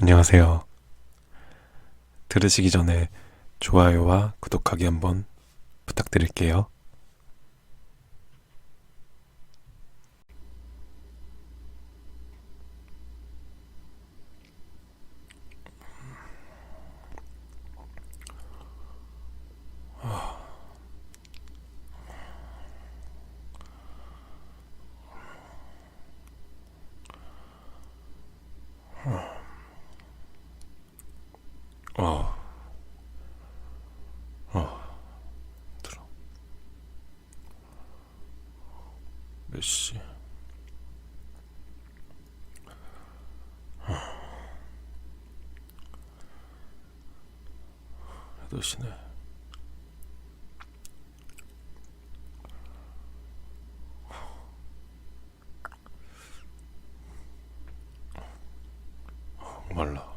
안녕하세요. 들으시기 전에 좋아요와 구독하기 한번 부탁드릴게요. 몇 시? 여덟 시네. 말라.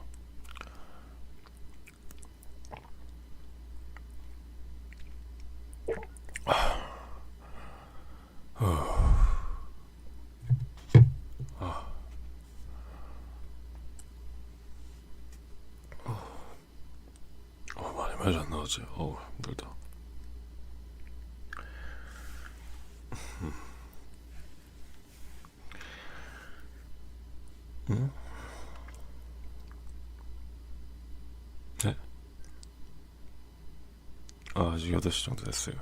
어, 많이 마셨나 어제. 어우 힘들다. 응? 네? 아, 아직 8시 정도 됐어요.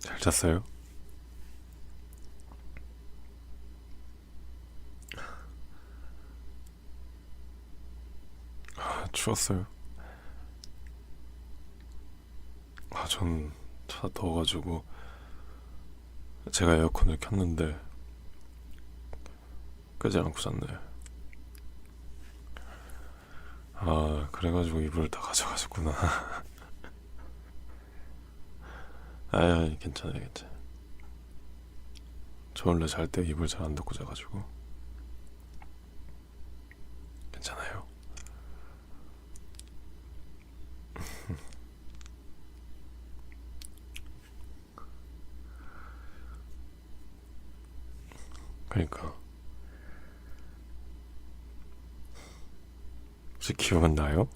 잘 잤어요? 아, 추웠어요. 아, 전 차 더워가지고 제가 에어컨을 켰는데 끄지 않고 잤네. 아, 그래가지고 이불을 다 가져가셨구나. 아, 괜찮아요, 괜찮아. 저 원래 잘 때 이불 잘 안 덮고 자가지고 괜찮아요. 그러니까 혹시 기억은 나요?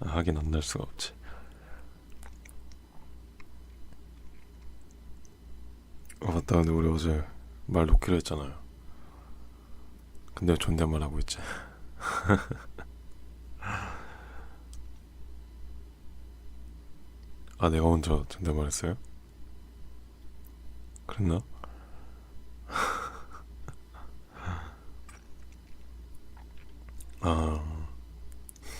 아, 하긴 안 날 수가 없지. 어, 맞다. 근데 우리 어제 말 놓기로 했잖아요. 근데 왜 존댓말 하고 있지? 아, 내가 먼저 존댓말 했어요? 그랬나? 아,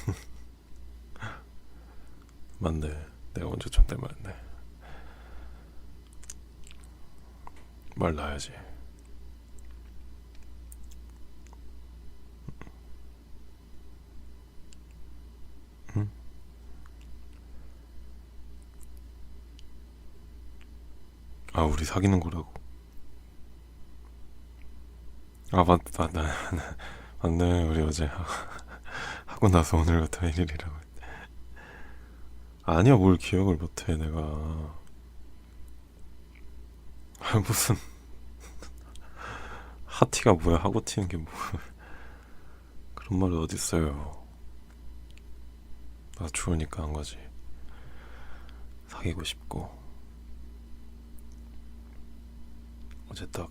맞네. 내가 먼저 존댓말 했네. 말 놔야지. 아, 우리 사귀는 거라고. 아, 맞다, 맞다. 맞네. 우리 어제 하고 나서 오늘부터 1일이라고. 아니야, 뭘 기억을 못해, 내가. 아, 무슨. 하티가 뭐야, 하고 튀는 게 뭐. 그런 말이 어딨어요. 나 추우니까 한 거지. 사귀고 싶고. 어제 딱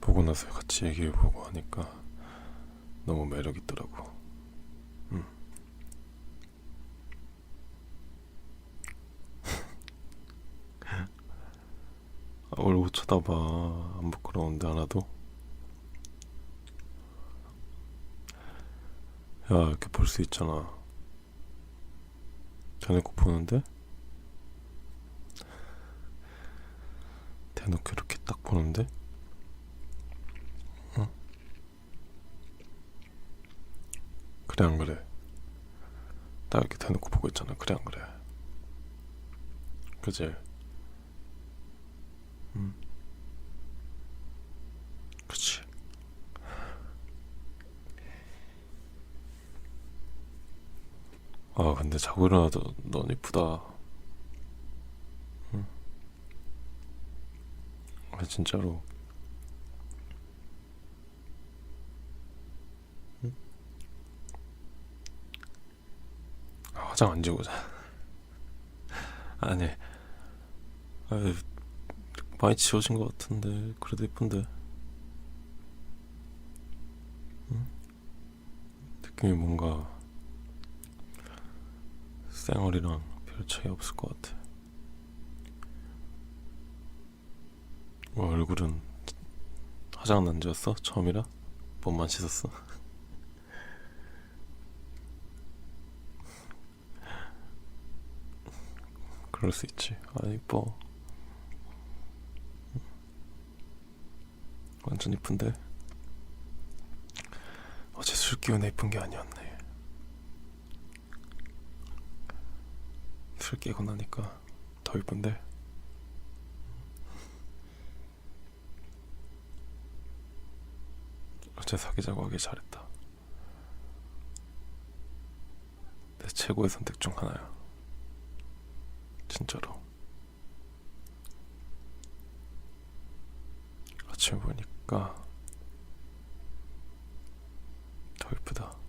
보고 나서 같이 얘기해보고 하니까 너무 매력 있더라고. 응. 아, 얼굴 쳐다봐. 안 부끄러운데 하나도? 야, 이렇게 볼 수 있잖아. 대놓고 보는데? 대놓고 이렇게 딱 보는데? 응? 그래, 안 그래? 딱 이렇게 대놓고 보고 있잖아. 그래, 안 그래? 그지? 응. 그치. 아 근데 자고 일어나도 넌 이쁘다 응? 아 진짜로 응? 아, 화장 안 지우고 자 아니 아 많이 지워진 것 같은데 그래도 예쁜데 응? 느낌이 뭔가 쌩얼이랑 별 차이 없을 것 같아. 뭐 얼굴은 화장 난 지였어? 처음이라? 몸만 씻었어? 그럴 수 있지. 아 이뻐. 완전 이쁜데. 어제 술 기운에 이쁜 게 아니었네. 술 깨고 나니까 더 이쁜데. 어제 사귀자고 하길 잘했다. 내 최고의 선택 중 하나야. 진짜로. 아침에 보니까 더 이쁘다.